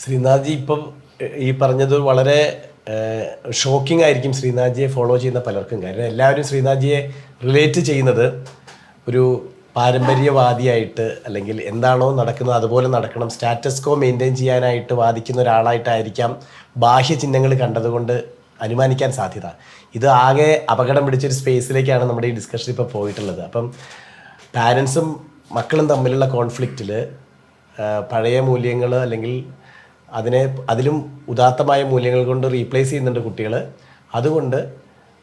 ശ്രീനാഥ്ജി ഇപ്പം ഈ പറഞ്ഞത് വളരെ ഷോക്കിംഗ് ആയിരിക്കും ശ്രീനാഥ്ജിയെ ഫോളോ ചെയ്യുന്ന പലർക്കും. കാര്യം എല്ലാവരും ശ്രീനാഥ്ജിയെ റിലേറ്റ് ചെയ്യുന്നത് ഒരു പാരമ്പര്യവാദിയായിട്ട് അല്ലെങ്കിൽ എന്താണോ നടക്കുന്നത് അതുപോലെ നടക്കണം സ്റ്റാറ്റസ് കോ മെയിന്റെയിൻ ചെയ്യാനായിട്ട് വാദിക്കുന്ന ഒരാളായിട്ടായിരിക്കാം ബാഹ്യ ചിഹ്നങ്ങൾ കണ്ടതുകൊണ്ട് അനുമാനിക്കാൻ സാധ്യത. ഇത് ആകെ അപകടം പിടിച്ചൊരു സ്പേസിലേക്കാണ് നമ്മുടെ ഈ ഡിസ്കഷൻ ഇപ്പോൾ പോയിട്ടുള്ളത്. അപ്പം പാരൻസും മക്കളും തമ്മിലുള്ള കോൺഫ്ലിക്റ്റിൽ പഴയ മൂല്യങ്ങൾ അല്ലെങ്കിൽ അതിനെ അതിലും ഉദാത്തമായ മൂല്യങ്ങൾ കൊണ്ട് റീപ്ലേസ് ചെയ്യുന്നുണ്ട് കുട്ടികൾ അതുകൊണ്ട്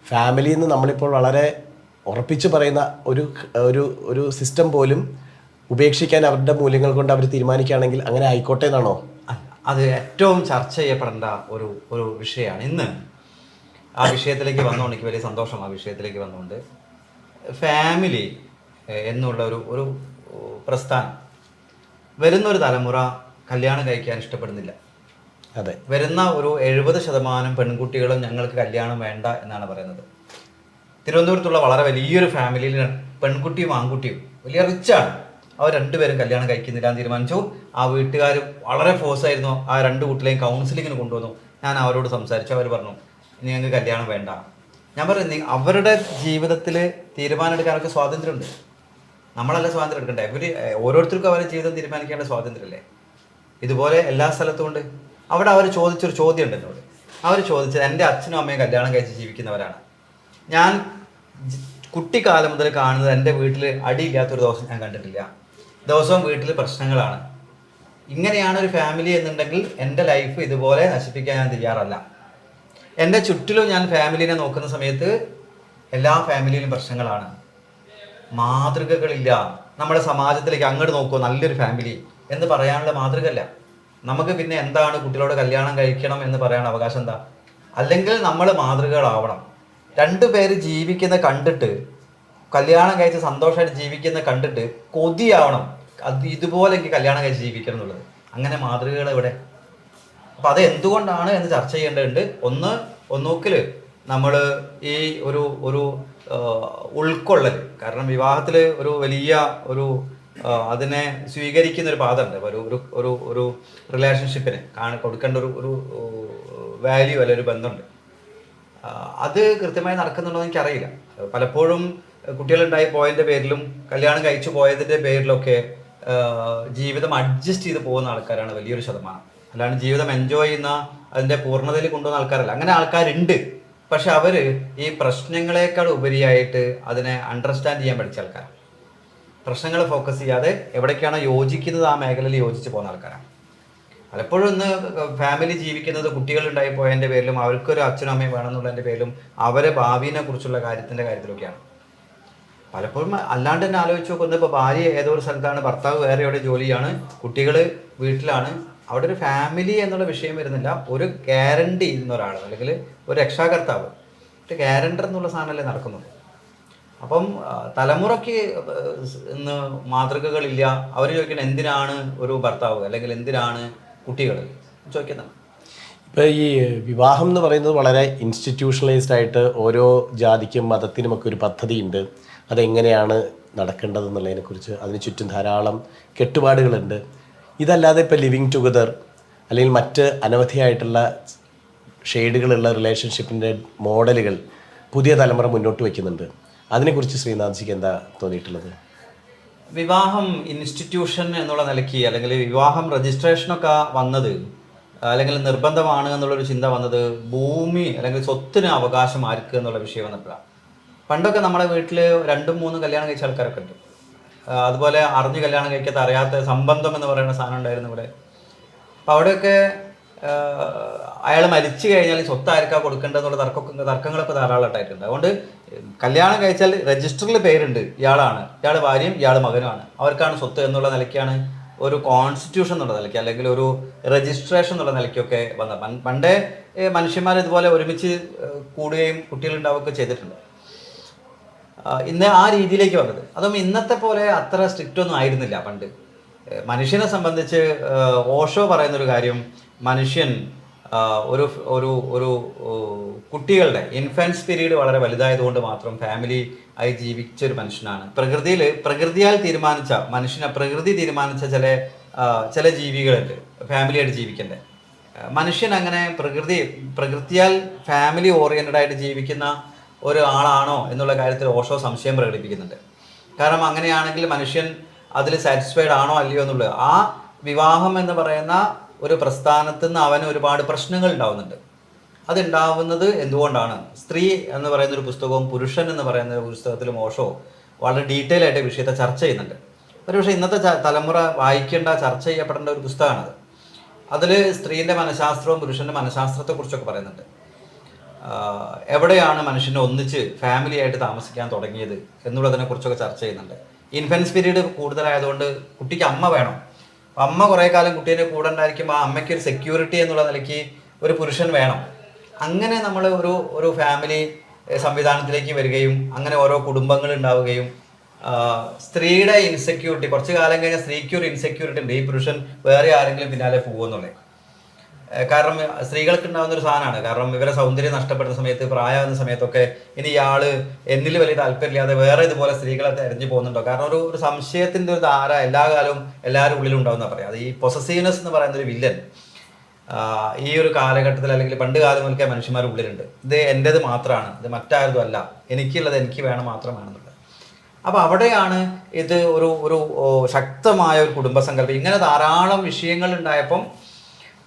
ഫാമിലിയിൽ നിന്ന് നമ്മളിപ്പോൾ വളരെ ഉറപ്പിച്ച് പറയുന്ന ഒരു ഒരു ഒരു സിസ്റ്റം പോലും ഉപേക്ഷിക്കാൻ അവരുടെ മൂല്യങ്ങൾ കൊണ്ട് അവർ തീരുമാനിക്കുകയാണെങ്കിൽ അങ്ങനെ ആയിക്കോട്ടെ എന്നാണോ? അത് ഏറ്റവും ചർച്ച ചെയ്യപ്പെടേണ്ട ഒരു ഒരു വിഷയമാണ് ഇന്ന്. ആ വിഷയത്തിലേക്ക് വന്നുകൊണ്ട് എനിക്ക് വലിയ സന്തോഷം ആ വിഷയത്തിലേക്ക് വന്നുകൊണ്ട് ഫാമിലി എന്നുള്ള ഒരു ഒരു പ്രസ്ഥാനം. വരുന്നൊരു തലമുറ കല്യാണം കഴിക്കാൻ ഇഷ്ടപ്പെടുന്നില്ല. അതെ. വരുന്ന ഒരു എഴുപത് ശതമാനം പെൺകുട്ടികളും ഞങ്ങൾക്ക് കല്യാണം വേണ്ട എന്നാണ് പറയുന്നത്. തിരുവനന്തപുരത്തുള്ള വളരെ വലിയൊരു ഫാമിലിയിൽ പെൺകുട്ടിയും ആൺകുട്ടിയും വലിയ റിച്ചാണ് അവർ രണ്ടുപേരും കല്യാണം കഴിക്കുന്നില്ല എന്ന് തീരുമാനിച്ചു. ആ വീട്ടുകാർ വളരെ ഫോഴ്സ് ആയിരുന്നു. ആ രണ്ട് കുട്ടികളെയും കൗൺസിലിങ്ങിന് കൊണ്ടുവന്നു. ഞാൻ അവരോട് സംസാരിച്ചു. അവർ പറഞ്ഞു ഞങ്ങൾക്ക് കല്യാണം വേണ്ട. ഞാൻ പറഞ്ഞു "നി- അവരുടെ ജീവിതത്തിൽ തീരുമാനം എടുക്കാനൊക്കെ സ്വാതന്ത്ര്യമുണ്ട്. നമ്മളല്ല സ്വാതന്ത്ര്യം എടുക്കണ്ടേ? ഇവർ ഓരോരുത്തർക്കും അവരുടെ ജീവിതം തീരുമാനിക്കേണ്ട സ്വാതന്ത്ര്യമല്ലേ ഇതുപോലെ എല്ലാ സ്ഥലത്തും ഉണ്ട്. അവിടെ അവർ ചോദിച്ചൊരു ചോദ്യം ഉണ്ട് എന്നോട് അവർ ചോദിച്ചത് എന്റെ അച്ഛനും അമ്മയും കല്യാണം കഴിച്ച് ജീവിക്കുന്നവരാണ്. ഞാൻ കുട്ടിക്കാലം മുതൽ കാണുന്നത് എന്റെ വീട്ടിൽ അടിയില്ലാത്തൊരു ദിവസം ഞാൻ കണ്ടിട്ടില്ല. ദിവസവും വീട്ടിൽ പ്രശ്നങ്ങളാണ്. ഇങ്ങനെയാണ് ഒരു ഫാമിലി എന്നുണ്ടെങ്കിൽ എന്റെ ലൈഫ് ഇതുപോലെ നശിപ്പിക്കാൻ ഞാൻ തയ്യാറല്ല. എന്റെ ചുറ്റിലും ഞാൻ ഫാമിലിനെ നോക്കുന്ന സമയത്ത് എല്ലാ ഫാമിലിയിലും പ്രശ്നങ്ങളാണ്. മാതൃകകളില്ല. നമ്മുടെ സമാജത്തിലേക്ക് അങ്ങോട്ട് നോക്കുമോ നല്ലൊരു ഫാമിലി എന്ന് പറയാനുള്ള മാതൃകല്ല നമുക്ക് പിന്നെ എന്താണ് കുട്ടികളോട് കല്യാണം കഴിക്കണം എന്ന് പറയാൻ അവകാശം എന്താ? അല്ലെങ്കിൽ നമ്മൾ മാതൃകകളാവണം. രണ്ടു പേര് ജീവിക്കുന്ന കണ്ടിട്ട് കല്യാണം കഴിച്ച് സന്തോഷമായിട്ട് ജീവിക്കുന്ന കണ്ടിട്ട് കൊതിയാവണം. അത് ഇതുപോലെ എനിക്ക് കല്യാണം കഴിച്ച് ജീവിക്കണം എന്നുള്ളത്. അങ്ങനെ മാതൃകകൾ ഇവിടെ അപ്പൊ അത് എന്തുകൊണ്ടാണ് എന്ന് ചർച്ച ചെയ്യേണ്ടതുണ്ട്. ഒന്ന് ഒന്നൂക്കിൽ നമ്മൾ ഈ ഒരു ഒരു ഉൾക്കൊള്ളൽ. കാരണം വിവാഹത്തിൽ ഒരു വലിയ ഒരു അതിനെ സ്വീകരിക്കുന്ന ഒരു പാതമുണ്ട് ഒരു ഒരു ഒരു ഒരു റിലേഷൻഷിപ്പിന് കാണ കൊടുക്കേണ്ട ഒരു ഒരു വാല്യൂ അല്ല ഒരു ബന്ധമുണ്ട്. അത് കൃത്യമായി നടക്കുന്നുണ്ടോ എന്ന് എനിക്കറിയില്ല. പലപ്പോഴും കുട്ടികളുണ്ടായി പോയതിന്റെ പേരിലും കല്യാണം കഴിച്ചു പോയതിന്റെ പേരിലൊക്കെ ജീവിതം അഡ്ജസ്റ്റ് ചെയ്ത് പോകുന്ന ആൾക്കാരാണ് വലിയൊരു ശതമാനം. അല്ലാണ്ട് ജീവിതം എൻജോയ് ചെയ്യുന്ന അതിന്റെ പൂർണതയിൽ കൊണ്ടുപോകുന്ന ആൾക്കാരല്ല. അങ്ങനെ ആൾക്കാരുണ്ട്. പക്ഷെ അവർ ഈ പ്രശ്നങ്ങളെക്കാൾ ഉപരിയായിട്ട് അതിനെ അണ്ടർസ്റ്റാൻഡ് ചെയ്യാൻ പഠിച്ച ആൾക്കാരാണ്. പ്രശ്നങ്ങൾ ഫോക്കസ് ചെയ്യാതെ എവിടേക്കാണോ യോജിക്കുന്നത് ആ മേഖലയിൽ യോജിച്ച് പോകുന്ന ആൾക്കാരാണ്. പലപ്പോഴും ഇന്ന് ഫാമിലി ജീവിക്കുന്നത് കുട്ടികൾ ഉണ്ടായി പോയതിന്റെ പേരിലും അവർക്കൊരു അച്ഛനും അമ്മയും വേണമെന്നുള്ളതിന്റെ പേരിലും അവരെ ഭാവിനെ കുറിച്ചുള്ള കാര്യത്തിന്റെ കാര്യത്തിലൊക്കെയാണ്. പലപ്പോഴും അല്ലാണ്ട് തന്നെ ആലോചിച്ച് നോക്കുന്നത് ഇപ്പോൾ ഭാര്യ ഏതോ ഒരു സ്ഥലത്താണ് ഭർത്താവ് വേറെ എവിടെ ജോലിയാണ് കുട്ടികൾ വീട്ടിലാണ്. അവിടെ ഒരു ഫാമിലി എന്നുള്ള വിഷയം വരുന്നില്ല. ഒരു ഗ്യാരണ്ടി എന്നൊരാൾ അല്ലെങ്കിൽ ഒരു രക്ഷാകർത്താവ്. ഒരു ഗ്യാരണ്ടർ എന്നുള്ള സാധനമല്ലേ നടക്കുന്നുള്ളൂ അപ്പം തലമുറയ്ക്ക് ഇന്ന് മാതൃകകളില്ല. അവർ ചോദിക്കണം എന്തിനാണ് ഒരു ഭർത്താവ്? അല്ലെങ്കിൽ എന്തിനാണ് കുട്ടികൾ ചോദിക്കുന്നത് ഇപ്പോൾ ഈ വിവാഹം എന്ന് പറയുന്നത് വളരെ ഇൻസ്റ്റിറ്റ്യൂഷണലൈസ്ഡ് ആയിട്ട് ഓരോ ജാതിക്കും മതത്തിനുമൊക്കെ ഒരു പദ്ധതിയുണ്ട്. അതെങ്ങനെയാണ് നടക്കേണ്ടതെന്നുള്ളതിനെക്കുറിച്ച് അതിന് ചുറ്റും ധാരാളം കെട്ടുപാടുകളുണ്ട്. ഇതല്ലാതെ ഇപ്പോൾ ലിവിങ് ടുഗദർ അല്ലെങ്കിൽ മറ്റ് അനവധിയായിട്ടുള്ള ഷെയ്ഡുകളുള്ള റിലേഷൻഷിപ്പിന്റെ മോഡലുകൾ പുതിയ തലമുറ മുന്നോട്ട് വയ്ക്കുന്നുണ്ട്. അതിനെക്കുറിച്ച് ശ്രീനാഥ്ജിക്ക് എന്താ തോന്നിയിട്ടുള്ളത്? വിവാഹം ഇൻസ്റ്റിറ്റ്യൂഷൻ എന്നുള്ള നിലയ്ക്ക് അല്ലെങ്കിൽ വിവാഹം രജിസ്ട്രേഷനൊക്കെ വന്നത് അല്ലെങ്കിൽ നിർബന്ധമാണ് എന്നുള്ളൊരു ചിന്ത വന്നത് ഭൂമി അല്ലെങ്കിൽ സ്വത്തിന് അവകാശം ആർക്ക് എന്നുള്ള വിഷയം വന്നപ്പോഴാണ് പണ്ടൊക്കെ നമ്മുടെ വീട്ടിൽ രണ്ടും മൂന്നും കല്യാണം കഴിച്ച ആൾക്കാരൊക്കെ ഉണ്ട്. അതുപോലെ അറിഞ്ഞ് കല്യാണം കഴിക്കാത്ത അറിയാത്ത സംബന്ധം എന്ന് പറയുന്ന സാധനം ഉണ്ടായിരുന്നു ഇവിടെ. അപ്പോൾ അവിടെയൊക്കെ അയാൾ മരിച്ചു കഴിഞ്ഞാൽ സ്വത്ത് ആർക്കാ കൊടുക്കേണ്ടതെന്നുള്ള തർക്കം തർക്കങ്ങളൊക്കെ ധാരാളം അതുകൊണ്ട് കല്യാണം കഴിച്ചാൽ രജിസ്റ്ററിൽ പേരുണ്ട്. ഇയാളാണ്. ഇയാൾ ഭാര്യയും ഇയാൾ മകനുമാണ്. അവർക്കാണ് സ്വത്ത് എന്നുള്ള നിലയ്ക്കാണ് ഒരു കോൺസ്റ്റിറ്റ്യൂഷൻ എന്നുള്ള നിലയ്ക്ക് അല്ലെങ്കിൽ ഒരു രജിസ്ട്രേഷൻ എന്നുള്ള നിലയ്ക്കൊക്കെ വന്ന പണ്ട് മനുഷ്യന്മാർ ഇതുപോലെ ഒരുമിച്ച് കൂടുകയും കുട്ടികളുണ്ടാവുകയൊക്കെ ചെയ്തിട്ടുണ്ട്. ഇന്ന് ആ രീതിയിലേക്ക് വന്നത്. അതും ഇന്നത്തെ പോലെ അത്ര സ്ട്രിക്റ്റ് ഒന്നും ആയിരുന്നില്ല പണ്ട്. മനുഷ്യനെ സംബന്ധിച്ച് ഓഷോ പറയുന്നൊരു കാര്യം മനുഷ്യൻ ഒരു ഒരു ഒരു കുട്ടികളുടെ ഇൻഫൻസ് പീരീഡ് വളരെ വലുതായതുകൊണ്ട് മാത്രം ഫാമിലി ആയി ജീവിച്ച ഒരു മനുഷ്യനാണ്. പ്രകൃതിയിൽ പ്രകൃതിയാൽ തീരുമാനിച്ച മനുഷ്യനെ പ്രകൃതി തീരുമാനിച്ച ചില ചില ജീവികളുണ്ട് ഫാമിലിയായിട്ട് ജീവിക്കേണ്ടത് ജീവിക്കണ്ടേ. മനുഷ്യൻ അങ്ങനെ പ്രകൃതി പ്രകൃതിയാൽ ഫാമിലി ഓറിയന്റഡ് ആയിട്ട് ജീവിക്കുന്ന ഒരു ആളാണോ എന്നുള്ള കാര്യത്തിൽ ഓഷോ സംശയം പ്രകടിപ്പിക്കുന്നുണ്ട്. കാരണം അങ്ങനെയാണെങ്കിൽ മനുഷ്യൻ അതിൽ സാറ്റിസ്ഫൈഡ് ആണോ അല്ലയോ എന്നുള്ളത്. ആ വിവാഹം എന്ന് പറയുന്ന ഒരു പ്രസ്ഥാനത്ത് നിന്ന് അവന് ഒരുപാട് പ്രശ്നങ്ങൾ ഉണ്ടാവുന്നുണ്ട്. അതുണ്ടാവുന്നത് എന്തുകൊണ്ടാണ്? സ്ത്രീ എന്ന് പറയുന്ന ഒരു പുസ്തകവും പുരുഷൻ എന്ന് പറയുന്ന ഒരു പുസ്തകത്തിൽ ഓഷോ വളരെ ഡീറ്റെയിൽ ആയിട്ട് വിഷയത്തെ ചർച്ച ചെയ്യുന്നുണ്ട്. ഒരുപക്ഷെ ഇന്നത്തെ തലമുറ വായിക്കേണ്ട ചർച്ച ചെയ്യപ്പെടേണ്ട ഒരു പുസ്തകമാണത്. അതിൽ സ്ത്രീന്റെ മനഃശാസ്ത്രവും പുരുഷന്റെ മനഃശാസ്ത്രത്തെക്കുറിച്ചൊക്കെ പറയുന്നുണ്ട്. എവിടെയാണ് മനുഷ്യനെ ഒന്നിച്ച് ഫാമിലി ആയിട്ട് താമസിക്കാൻ തുടങ്ങിയത് എന്നുള്ളതിനെക്കുറിച്ചൊക്കെ ചർച്ച ചെയ്യുന്നുണ്ട്. ഇൻഫൻസ് പീരീഡ് കൂടുതലായതുകൊണ്ട് കുട്ടിക്ക് അമ്മ വേണം. അമ്മ കുറേ കാലം കുട്ടീന്റെ കൂടെ ഉണ്ടായിരിക്കുമ്പോൾ ആ അമ്മയ്ക്ക് ഒരു സെക്യൂരിറ്റി എന്നുള്ള നിലയ്ക്ക് ഒരു പുരുഷൻ വേണം. അങ്ങനെ നമ്മൾ ഒരു ഒരു ഫാമിലി സംവിധാനത്തിലേക്ക് വരികയും അങ്ങനെ ഓരോ കുടുംബങ്ങൾ ഉണ്ടാവുകയും സ്ത്രീയുടെ ഇൻസെക്യൂരിറ്റി കുറച്ച് കാലം കഴിഞ്ഞാൽ സ്ത്രീക്ക് ഒരു ഇൻസെക്യൂരിറ്റി ഉണ്ട്. ഈ പുരുഷൻ വേറെ ആരെങ്കിലും പിന്നാലെ പോകുമെന്നുള്ളത് കാരണം സ്ത്രീകൾക്ക് ഉണ്ടാകുന്ന ഒരു സാധനമാണ്. കാരണം ഇവരെ സൗന്ദര്യം നഷ്ടപ്പെടുന്ന സമയത്ത് പ്രായമാകുന്ന സമയത്തൊക്കെ ഇനി ഇയാൾ എന്നിൽ വലിയ താല്പര്യമില്ലാതെ വേറെ ഇതുപോലെ സ്ത്രീകളെ തെരഞ്ഞു പോകുന്നുണ്ടോ? കാരണം ഒരു ഒരു സംശയത്തിന്റെ ഒരു ധാര എല്ലാ കാലവും എല്ലാവരും ഉള്ളിലും ഉണ്ടാവുന്ന പറയാം. അത് ഈ പൊസസീവ്നെസ് എന്ന് പറയുന്ന ഒരു വില്ലൻ ഈ ഒരു കാലഘട്ടത്തിൽ അല്ലെങ്കിൽ പണ്ട് കാലം മുതൽക്കേ മനുഷ്യന്മാരുടെ ഉള്ളിലുണ്ട്. ഇത് എന്റെത് മാത്രമാണ് ഇത് മറ്റാരതും അല്ല. എനിക്കുള്ളത് എനിക്ക് വേണം മാത്രമാണെന്നുള്ളത്. അപ്പൊ അവിടെയാണ് ഇത് ഒരു ഒരു ശക്തമായ ഒരു കുടുംബസങ്കല്പം. ഇങ്ങനെ ധാരാളം വിഷയങ്ങൾ ഉണ്ടായപ്പം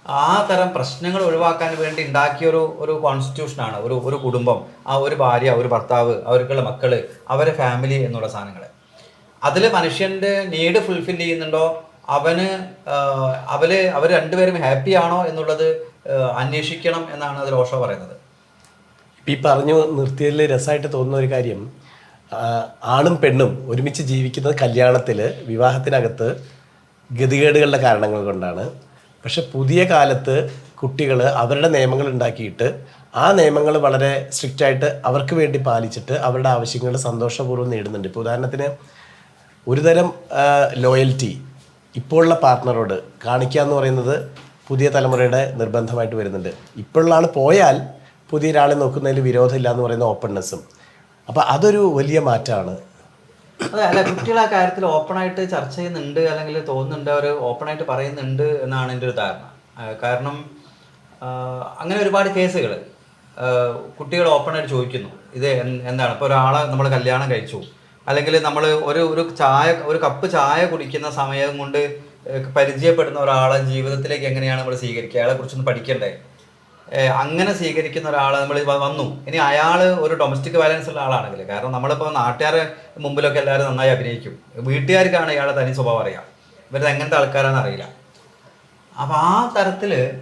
ആ തരം പ്രശ്നങ്ങൾ ഒഴിവാക്കാൻ വേണ്ടി ഉണ്ടാക്കിയ ഒരു ഒരു കോൺസ്റ്റിറ്റ്യൂഷനാണ് ഒരു ഒരു കുടുംബം ആ ഒരു ഭാര്യ ഒരു ഭർത്താവ് അവർക്കുള്ള മക്കൾ അവരെ ഫാമിലി എന്നുള്ള സാധനങ്ങൾ അതിൽ മനുഷ്യന്റെ നീഡ് ഫുൾഫിൽ ചെയ്യുന്നുണ്ടോ? അവന് അവർ അവർ രണ്ടുപേരും ഹാപ്പി ആണോ എന്നുള്ളത് അന്വേഷിക്കണം എന്നാണ് അതിൽ ഓഷോ പറയുന്നത്. ഈ പറഞ്ഞു നിർത്തിയതിൽ രസമായിട്ട് തോന്നുന്ന ഒരു കാര്യം ആണും പെണ്ണും ഒരുമിച്ച് ജീവിക്കുന്നത് കല്യാണത്തിൽ വിവാഹത്തിനകത്ത് ഗതികേടുകളുടെ കാരണങ്ങൾ കൊണ്ടാണ്. പക്ഷെ പുതിയ കാലത്ത് കുട്ടികൾ അവരുടെ നിയമങ്ങൾ ഉണ്ടാക്കിയിട്ട് ആ നിയമങ്ങൾ വളരെ സ്ട്രിക്റ്റ് ആയിട്ട് അവർക്ക് വേണ്ടി പാലിച്ചിട്ട് അവരുടെ ആവശ്യങ്ങൾ സന്തോഷപൂർവം നേടുന്നുണ്ട്. ഇപ്പോൾ ഉദാഹരണത്തിന് ഒരുതരം ലോയൽറ്റി ഇപ്പോഴുള്ള പാർട്ട്ണറോട് കാണിക്കുക എന്ന് പറയുന്നത് പുതിയ തലമുറയുടെ നിർബന്ധമായിട്ട് വരുന്നുണ്ട്. ഇപ്പോഴുള്ള ആൾ പോയാൽ പുതിയ ഒരാളെ നോക്കുന്നതിൽ വിരോധമില്ല എന്ന് പറയുന്ന ഓപ്പൺനെസ്സും അപ്പോൾ അതൊരു വലിയ മാറ്റമാണ് അതെ അല്ല കുട്ടികൾ ആ കാര്യത്തിൽ ഓപ്പൺ ആയിട്ട് ചർച്ച ചെയ്യുന്നുണ്ട് അല്ലെങ്കിൽ തോന്നുന്നുണ്ട് അവർ ഓപ്പൺ ആയിട്ട് പറയുന്നുണ്ട് എന്നാണ് എന്റെ ഒരു ധാരണ. കാരണം അങ്ങനെ ഒരുപാട് കേസുകൾ കുട്ടികൾ ഓപ്പൺ ആയിട്ട് ചോദിക്കുന്നു. ഇത് എന്താണ്? ഇപ്പോൾ ഒരാളെ നമ്മൾ കല്യാണം കഴിച്ചു. അല്ലെങ്കിൽ നമ്മൾ ഒരു ഒരു ചായ ഒരു കപ്പ് ചായ കുടിക്കുന്ന സമയം കൊണ്ട് പരിചയപ്പെടുന്ന ഒരാളെ ജീവിതത്തിലേക്ക് എങ്ങനെയാണ് നമ്മൾ സ്വീകരിക്കുക? അയാളെ കുറിച്ചൊന്ന് പഠിക്കണ്ടേ? അങ്ങനെ സ്വീകരിക്കുന്ന ഒരാൾ നമ്മൾ വന്നു. ഇനി അയാൾ ഒരു ഡൊമസ്റ്റിക് വയലൻസ് ഉള്ള ആളാണെങ്കിൽ കാരണം നമ്മളിപ്പോൾ നാട്ടുകാരെ മുമ്പിലൊക്കെ എല്ലാവരും നന്നായി അഭിനയിക്കും. വീട്ടുകാർക്കാണ് ഇയാളെ തനി സ്വഭാവം അറിയാം. ഇവരത് എങ്ങനത്തെ ആൾക്കാരാണെന്ന് അറിയില്ല. അപ്പം ആ തരത്തിൽ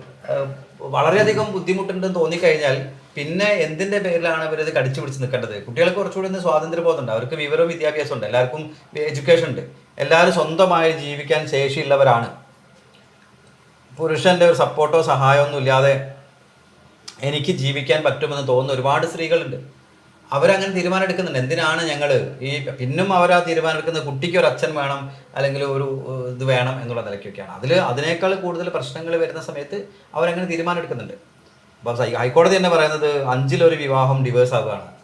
വളരെയധികം ബുദ്ധിമുട്ടുണ്ടെന്ന് തോന്നിക്കഴിഞ്ഞാൽ പിന്നെ എന്തിന്റെ പേരിലാണ് ഇവരത് കടിച്ചു പിടിച്ച് നിൽക്കേണ്ടത്? കുട്ടികൾക്ക് കുറച്ചുകൂടി ഒന്ന് സ്വാതന്ത്ര്യബോധമുണ്ട്. അവർക്ക് വിവരവും വിദ്യാഭ്യാസം ഉണ്ട്. എല്ലാവർക്കും എഡ്യൂക്കേഷൻ ഉണ്ട്. എല്ലാവരും സ്വന്തമായി ജീവിക്കാൻ ശേഷിയുള്ളവരാണ്. പുരുഷന്റെ ഒരു സപ്പോർട്ടോ സഹായമോ ഒന്നും ഇല്ലാതെ എനിക്ക് ജീവിക്കാൻ പറ്റുമെന്ന് തോന്നുന്ന ഒരുപാട് സ്ത്രീകളുണ്ട്. അവരങ്ങനെ തീരുമാനം എടുക്കുന്നുണ്ട്. എന്തിനാണ് ഞങ്ങൾ ഈ പിന്നും അവരാ തീരുമാനം എടുക്കുന്നത് കുട്ടിക്ക് ഒരു അച്ഛൻ വേണം അല്ലെങ്കിൽ ഒരു ഇത് വേണം എന്നുള്ള നിലയ്ക്കൊക്കെയാണ്. അതിൽ അതിനേക്കാൾ കൂടുതൽ പ്രശ്നങ്ങൾ വരുന്ന സമയത്ത് അവരങ്ങനെ തീരുമാനം എടുക്കുന്നുണ്ട്. അപ്പോൾ ഹൈക്കോടതി തന്നെ പറയുന്നത് അഞ്ചിലൊരു വിവാഹം ഡിവേഴ്സ് ആവുകയാണ്.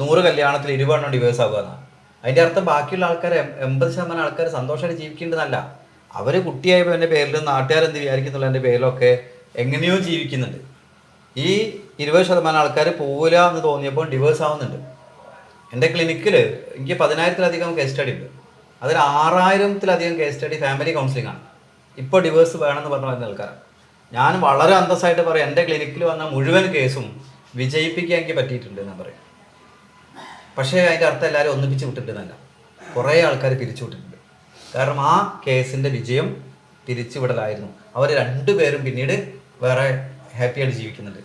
നൂറ് കല്യാണത്തിൽ ഇരുപതെണ്ണം ഡിവേഴ്സ് ആവുകയാണ്. അതിന്റെ അർത്ഥം ബാക്കിയുള്ള ആൾക്കാർ എൺപത് ശതമാനം ആൾക്കാർ സന്തോഷമായിട്ട് ജീവിക്കേണ്ടതല്ല. അവർ കുട്ടിയായതിന്റെ പേരിലും നാട്ടുകാരെന്ത് വിചാരിക്കുന്നുള്ളതിന്റെ പേരിലൊക്കെ എങ്ങനെയോ ജീവിക്കുന്നുണ്ട്. ഈ ഇരുപത് ശതമാനം ആൾക്കാർ പോവില്ല എന്ന് തോന്നിയപ്പോൾ ഡിവേഴ്സ് ആവുന്നുണ്ട്. എന്റെ ക്ലിനിക്കിൽ എനിക്ക് പതിനായിരത്തിലധികം കേസ് സ്റ്റഡി ഉണ്ട്. അതിൽ ആറായിരത്തിലധികം കേസ് സ്റ്റഡി ഫാമിലി കൗൺസിലിംഗ് ആണ്. ഇപ്പോൾ ഡിവേഴ്സ് വേണമെന്ന് പറഞ്ഞു വരുന്ന ആൾക്കാരാണ്. ഞാൻ വളരെ അന്തസ്സായിട്ട് പറയും എന്റെ ക്ലിനിക്കിൽ വന്ന മുഴുവൻ കേസും വിജയിപ്പിക്കാൻ എനിക്ക് പറ്റിയിട്ടുണ്ട് എന്ന് പറയും. പക്ഷേ അതിന്റെ അർത്ഥം എല്ലാവരും ഒന്നിപ്പിച്ച് വിട്ടിട്ടുണ്ടെന്നല്ല. കുറേ ആൾക്കാർ പിരിച്ചു വിട്ടിട്ടുണ്ട്. കാരണം ആ കേസിന്റെ വിജയം പിരിച്ചുവിടലായിരുന്നു അവർ രണ്ടുപേരും പിന്നീട് വേറെ ഹാപ്പിയായിട്ട് ജീവിക്കുന്നുണ്ട്.